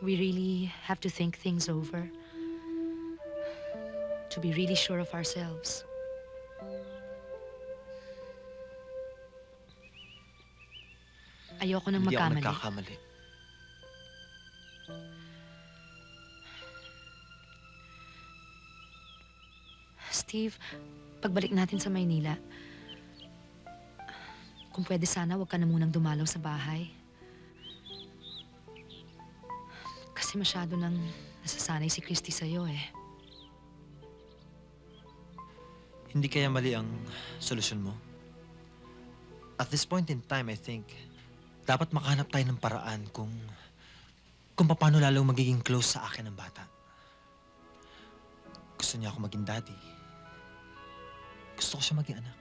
We really have to think things over. To be really sure of ourselves. Ayoko nang Hindi ako magkamali. nagkakamali. Steve, pagbalik natin sa Maynila, kung pwede sana, huwag ka na munang dumalaw sa bahay. Kasi masyado nang nasasanay si Christy sa'yo eh. Hindi kaya mali ang solusyon mo? At this point in time, I think, dapat makahanap tayo ng paraan kung kung paano lalong magiging close sa akin ng bata. Gusto niya ako maging daddy. Gusto ko siya maging anak.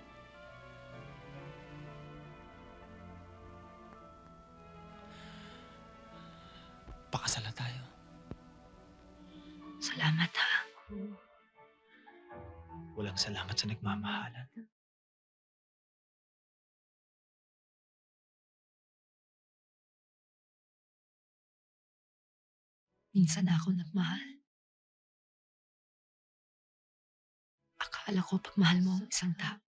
Pakasala tayo. Salamat ha. Walang salamat sa nagmamahalan. Minsan ako nagmahal. Akala ko pag mahal mo ang isang tao,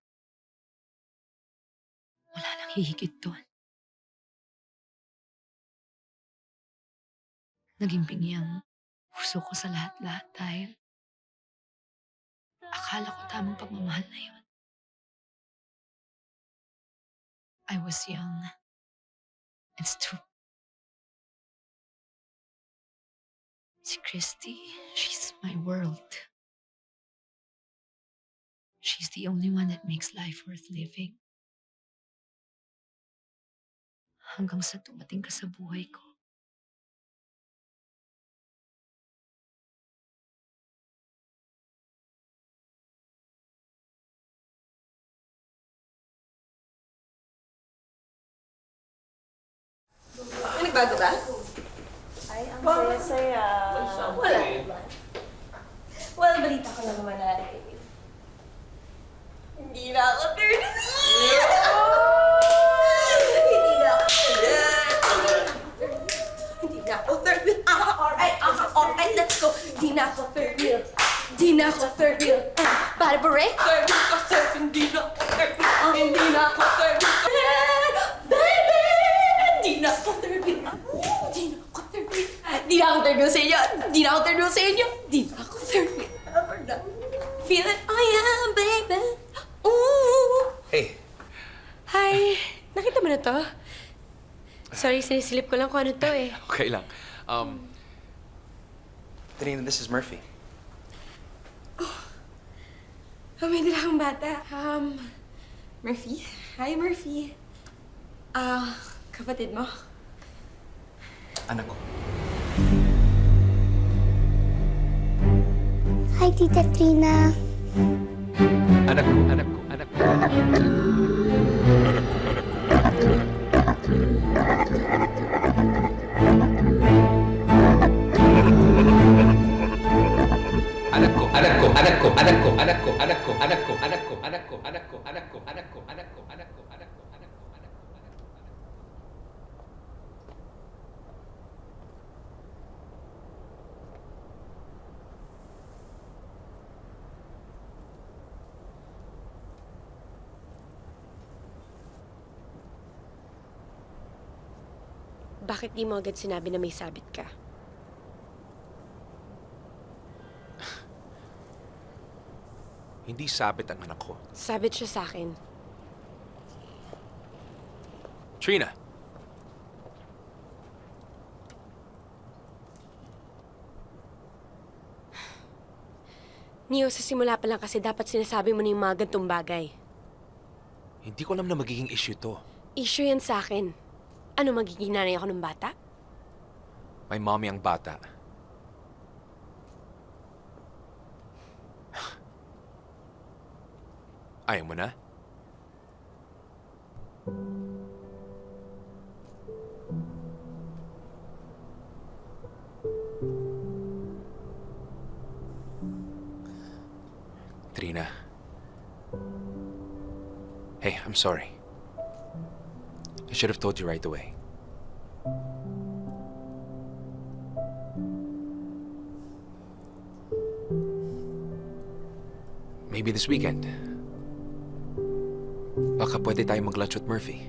wala nang hihigit doon. Naging bingi ang puso ko sa lahat-lahat dahil akala ko tamang pagmamahal na yun. I was young and stupid. Si Christy, she's my world. She's the only one that makes life worth living. Hanggang sa dumating ka sa buhay ko. May nagbago ba? Ay, ang saya-saya. Wala. Well, balita ko lang naman na eh, hindi na ako 30. Hindi na ako 30. Hindi na ako 30. Ah, alright, ah, alright, let's go. Hindi na ako 30. Hindi na ako 30. Ah, Barbara? 30 ka, 30. Hindi na ako 30. Ah, Hindi na ako 30. Na ako 30. Ah, Hindi na ako 30. Hindi na ako 30 sa inyo. Hindi na ako 30 sa inyo. Na ako 30. Ever na. Feel it, oh yeah, baby. Ooh. Hey, Hi! Nakita mo na to? Sorry, sinisilip ko lang kung ano to eh. okay lang. Um, Danina, this is Murphy. Oh, may dala akong bata. Um, Murphy? Hi, Murphy. Ah, kapatid mo? Anak ko. Hi, Tita Trina. Anak ko, anak ko, anak ko, anak ko. Anak ko, anak ko, anak ko, anak ko, anak ko, anak ko, anak ko, anak ko, anak ko, anak ko, anak ko, anak ko, anak ko, anak ko, anak ko, anak ko, anak ko, anak ko. Bakit di mo agad sinabi na may sabit ka? Hindi sabit ang anak ko. Sabit siya sa akin. Trina! Neo, sa simula pa lang kasi dapat sinasabi mo na yung mga gantong bagay. Hindi ko alam na magiging issue to. Issue yan sa akin. Ano, magiging nanay ako ng bata? May mommy ang bata. Ayaw mo na? Trina. Hey, I'm sorry. I should have told you right away. Maybe this weekend. Baka pwede tayong mag-lunch with Murphy.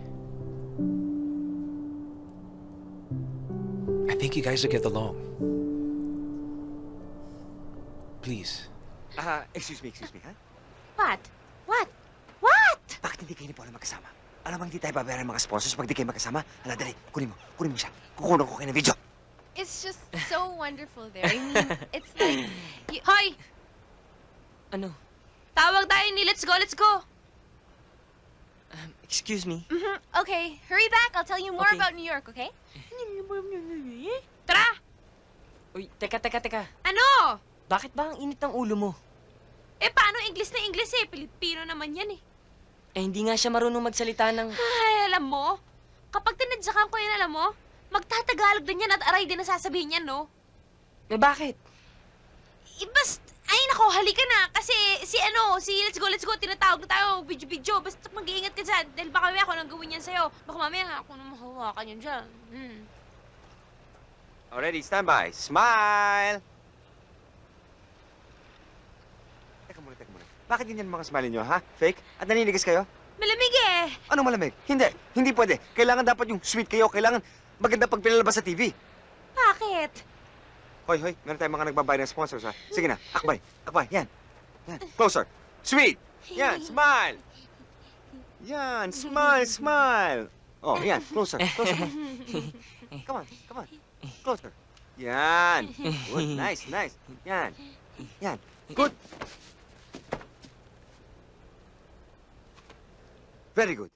I think you guys will get along. Please. Ah, excuse me, excuse me, ha? What? What? What? Bakit hindi kayo ni Paolo magkasama? Alam mo, hindi tayo babayaran ng mga sponsors pag di kayo magkasama. Hala, dali, kunin mo, kunin mo siya. Kukunan ko kayo ng video. It's just so wonderful there. I mean, it's like... You... Hoy! Ano? Tawag tayo ni Let's Go, Let's Go! Um, excuse me? Mhm. Okay, hurry back. I'll tell you more Okay. about New York, okay? Tara! Uy, teka, teka, teka. Ano? Bakit ba ang init ng ulo mo? Eh, paano English na English eh? Pilipino naman yan eh. Eh, hindi nga siya marunong magsalita ng... Ay, alam mo, kapag tinadyakan ko yan, alam mo, magtatagalog din yan at aray din ang sasabihin yan, no? Eh, bakit? Eh, bast, ay nako, halika na. Kasi si ano, si Let's Go, Let's Go, tinatawag na tayo, video-video. Basta mag-iingat ka dyan. Dahil baka mamaya ako nang gawin yan sa'yo. Baka mamaya ako nang mahawakan yan dyan. Hmm. Already, stand by. Smile! Teka muna, teka muna. Bakit ganyan mga smile niyo, ha? Fake? At naninigas kayo? Malamig eh. Ano malamig? Hindi, hindi pwede. Kailangan dapat yung sweet kayo. Kailangan maganda pag pinalabas sa TV. Bakit? Hoy, hoy, meron tayong mga nagbabayad ng sponsors, ha? Sige na, akbay, akbay, yan. Yan, closer. Sweet! Yan, smile! Yan, smile, smile! Oh, yan, closer, closer. Come on, come on. Closer. Yan. Good, nice, nice. Yan. Yan. Good. Very good.